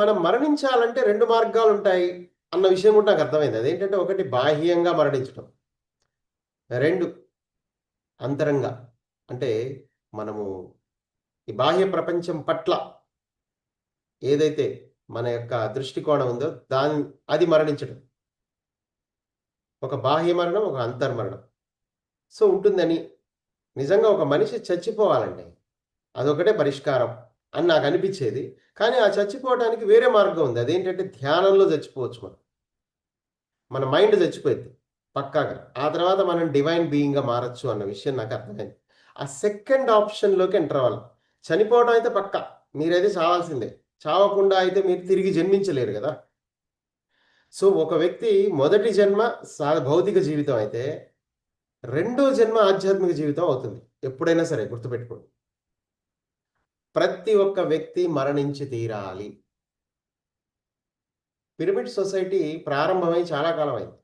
మనం మరణించాలంటే రెండు మార్గాలు ఉంటాయి అన్న విషయం కూడా నాకు అర్థమైంది. అదేంటంటే ఒకటి బాహ్యంగా మరణించడం రెండు అంతరంగా. అంటే మనము ఈ బాహ్య ప్రపంచం పట్ల ఏదైతే మన యొక్క దృష్టికోణం ఉందో దాని అది మరణించడం ఒక బాహ్య మరణం ఒక అంతర్మరణం. సో ఉంటుందని నిజంగా ఒక మనిషి చచ్చిపోవాలండి అదొకటే పరిష్కారం. అని నాకు అనిపించేది. కానీ ఆ చచ్చిపోవడానికి వేరే మార్గం ఉంది. అదేంటంటే ధ్యానంలో చచ్చిపోవచ్చు మనం. మన మైండ్ చచ్చిపోయింది పక్కాగా. ఆ తర్వాత మనం డివైన్ బీయింగ్గా మారచ్చు అన్న విషయం నాకు అర్థమైంది. ఆ సెకండ్ ఆప్షన్లోకి ఎంటర్ అవ్వాలి. చనిపోవడం అయితే పక్కా. మీరైతే చావాల్సిందే. చావకుండా అయితే మీరు తిరిగి జన్మించలేరు కదా. సో ఒక వ్యక్తి మొదటి జన్మ సా భౌతిక జీవితం అయితే రెండో జన్మ ఆధ్యాత్మిక జీవితం అవుతుంది. ఎప్పుడైనా సరే గుర్తుపెట్టుకోండి. ప్రతి ఒక్క వ్యక్తి మరణించి తీరాలి. పిరమిడ్ సొసైటీ ప్రారంభమై చాలా కాలం అయింది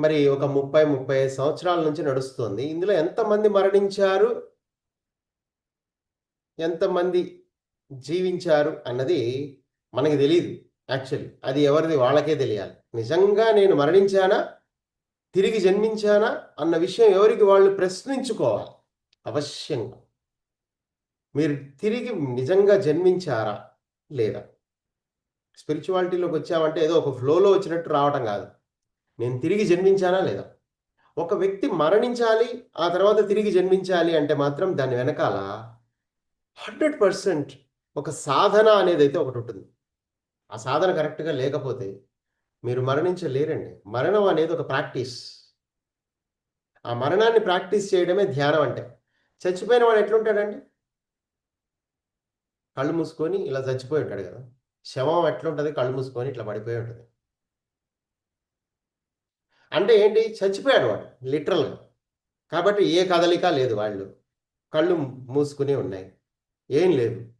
మరి ఒక ముప్పై ముప్పై సంవత్సరాల నుంచి నడుస్తుంది. ఇందులో ఎంతమంది మరణించారు? ఎంతమంది జీవించారు అన్నది మనకి తెలియదు యాక్చువల్లీ. అది ఎవరిది? వాళ్ళకే తెలియాలి. నిజంగా నేను మరణించానా? తిరిగి జన్మించానా? అన్న విషయం ఎవరికి? వాళ్ళు ప్రశ్నించుకోవాలి. అవశ్యంగా. మీరు తిరిగి నిజంగా జన్మించారా? లేదా? స్పిరిచువాలిటీలోకి వచ్చామంటే ఏదో ఒక ఫ్లోలో వచ్చినట్టు రావటం కాదు. నేను తిరిగి జన్మించానా లేదా? ఒక వ్యక్తి మరణించాలి ఆ తర్వాత తిరిగి జన్మించాలి అంటే మాత్రం దాని వెనకాల హండ్రెడ్ పర్సెంట్ ఒక సాధన అనేది అయితే ఒకటి ఉంటుంది. ఆ సాధన కరెక్ట్గా లేకపోతే మీరు మరణించలేరండి. మరణం అనేది ఒక ప్రాక్టీస్. ఆ మరణాన్ని ప్రాక్టీస్ చేయడమే ధ్యానం అంటే. చచ్చిపోయిన వాడు ఎట్లుంటాడండి? కళ్ళు మూసుకొని ఇలా చచ్చిపోయి ఉంటాడు కదా. శవం ఎట్లుంటుంది కళ్ళు మూసుకొని ఇట్లా పడిపోయి ఉంటుంది. అంటే ఏంటి? చచ్చిపోయాడు వాడు లిటరల్గా. కాబట్టి ఏ కదలిక లేదు వాళ్ళు. కళ్ళు మూసుకునే ఉన్నాయి. ఏం లేదు.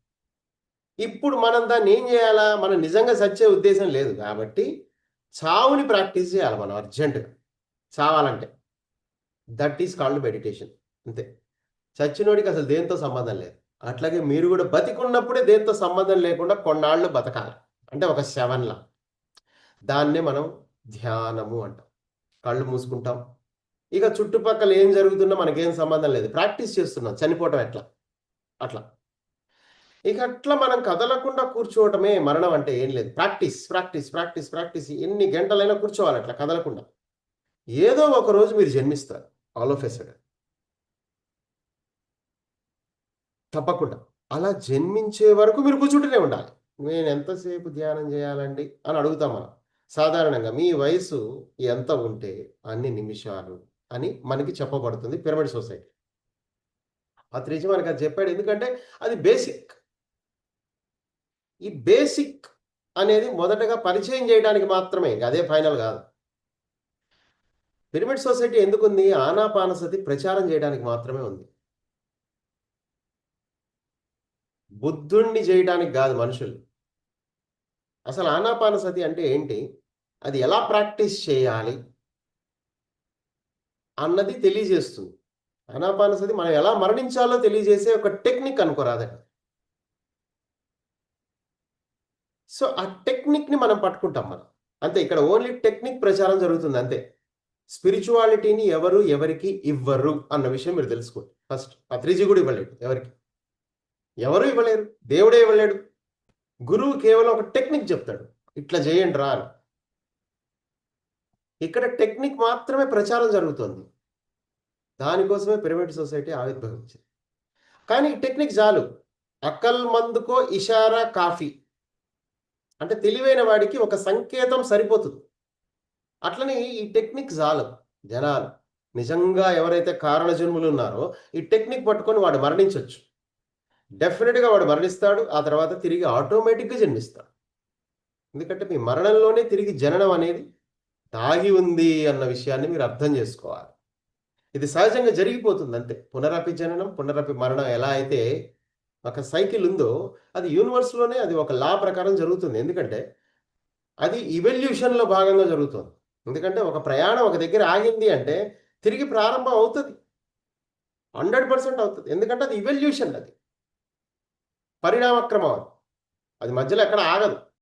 ఇప్పుడు మనం దాన్ని ఏం చేయాలా? మనం నిజంగా చచ్చే ఉద్దేశం లేదు కాబట్టి చావుని ప్రాక్టీస్ చేయాలి మనం అర్జెంటుగా. చావాలంటే. That is called meditation. అంతే. చచ్చినోడికి అసలు దేంతో సంబంధం లేదు. అట్లాగే మీరు కూడా బతికున్నప్పుడే దేంతో సంబంధం లేకుండా కొన్నాళ్ళు బతకాలి. అంటే ఒక శవన్లా. దాన్నే మనం ధ్యానము అంటాం. కళ్ళు మూసుకుంటాం. ఇక చుట్టుపక్కల ఏం జరుగుతున్నా మనకేం సంబంధం లేదు. ప్రాక్టీస్ చేస్తున్నాం. చనిపోవటం ఎట్లా? అట్లా. ఇక అట్లా మనం కదలకుండా కూర్చోవటమే మరణం అంటే ఏం లేదు. Practice practice practice practice. ఎన్ని గంటలైనా కూర్చోవాలి అట్లా కదలకుండా. ఏదో ఒక రోజు మీరు జన్మిస్తారు. ఆల్ ఆఫ్ ఎసడ్ తప్పకుండా. అలా జన్మించే వరకు మీరు కూర్చుంటూనే ఉండాలి. నేను ఎంతసేపు ధ్యానం చేయాలండి? అని అడుగుతాం మనం. సాధారణంగా మీ వయసు ఎంత ఉంటే అన్ని నిమిషాలు అని మనకి చెప్పబడుతుంది పిరమిడ్ సొసైటీ. అత్రిజి మనకి అది చెప్పాడు. ఎందుకంటే అది బేసిక్. ఈ బేసిక్ అనేది మొదటగా పరిచయం చేయడానికి మాత్రమే అదే ఫైనల్ కాదు. పిరమిడ్ సొసైటీ ఎందుకుంది? ఆనాపానసతి ప్రచారం చేయడానికి మాత్రమే ఉంది. బుద్ధుణ్ణి చేయడానికి కాదు మనుషులు అసలు ఆనాపానసతి అంటే ఏంటి? అది ఎలా ప్రాక్టీస్ చేయాలి అన్నది తెలియజేస్తుంది. ఆనాపానసతి మనం ఎలా మరణించాలో తెలియజేసే ఒక టెక్నిక్ అనుకోరాదండి సో ఆ టెక్నిక్ని మనం పట్టుకుంటాం మనం. అంతే ఇక్కడ ఓన్లీ టెక్నిక్ ప్రచారం జరుగుతుంది అంతే. స్పిరిచువాలిటీని ఎవరు ఎవరికి ఇవ్వరు అన్న విషయం మీరు తెలుసుకోండి. ఫస్ట్ ఆ పత్రిజీ కూడా ఇవ్వలేదు ఎవరికి. ఎవరు ఇవ్వలేరు దేవుడే ఇవ్వలేడు. గురువు కేవలం ఒక టెక్నిక్ చెప్తాడు. ఇట్లా చేయండి రా అని. ఇక్కడ టెక్నిక్ మాత్రమే ప్రచారం జరుగుతుంది. దానికోసమే పిరమిడ్ సొసైటీ ఆవిర్భవించింది. కానీ ఈ టెక్నిక్ చాలు. అకల్ మందుకో ఇషారా కాఫీ. అంటే తెలివైన వాడికి ఒక సంకేతం సరిపోతుంది. అట్లనే ఈ టెక్నిక్ చాలు. జనాలు నిజంగా ఎవరైతే కారణజన్ములు ఉన్నారో ఈ టెక్నిక్ పట్టుకొని వాడు మరణించవచ్చు డెఫినెట్గా వాడు మరణిస్తాడు ఆ తర్వాత తిరిగి ఆటోమేటిక్గా జన్మిస్తాడు. ఎందుకంటే మీ మరణంలోనే తిరిగి జననం అనేది దాగి ఉంది అన్న విషయాన్ని మీరు అర్థం చేసుకోవాలి. ఇది సహజంగా జరిగిపోతుంది అంతే. పునరపి జననం పునరపి మరణం ఎలా అయితే ఒక సైకిల్ ఉందో అది యూనివర్స్లోనే అది ఒక లా ప్రకారం జరుగుతుంది. ఎందుకంటే అది ఇవల్యూషన్లో భాగంగా జరుగుతుంది. ఎందుకంటే ఒక ప్రయాణం ఒక దగ్గర ఆగింది అంటే తిరిగి ప్రారంభం అవుతుంది. హండ్రెడ్ పర్సెంట్ అవుతుంది. ఎందుకంటే అది ఇవల్యూషన్ అది. పరిణామక్రమం అది. మధ్యలో ఎక్కడ ఆగదు.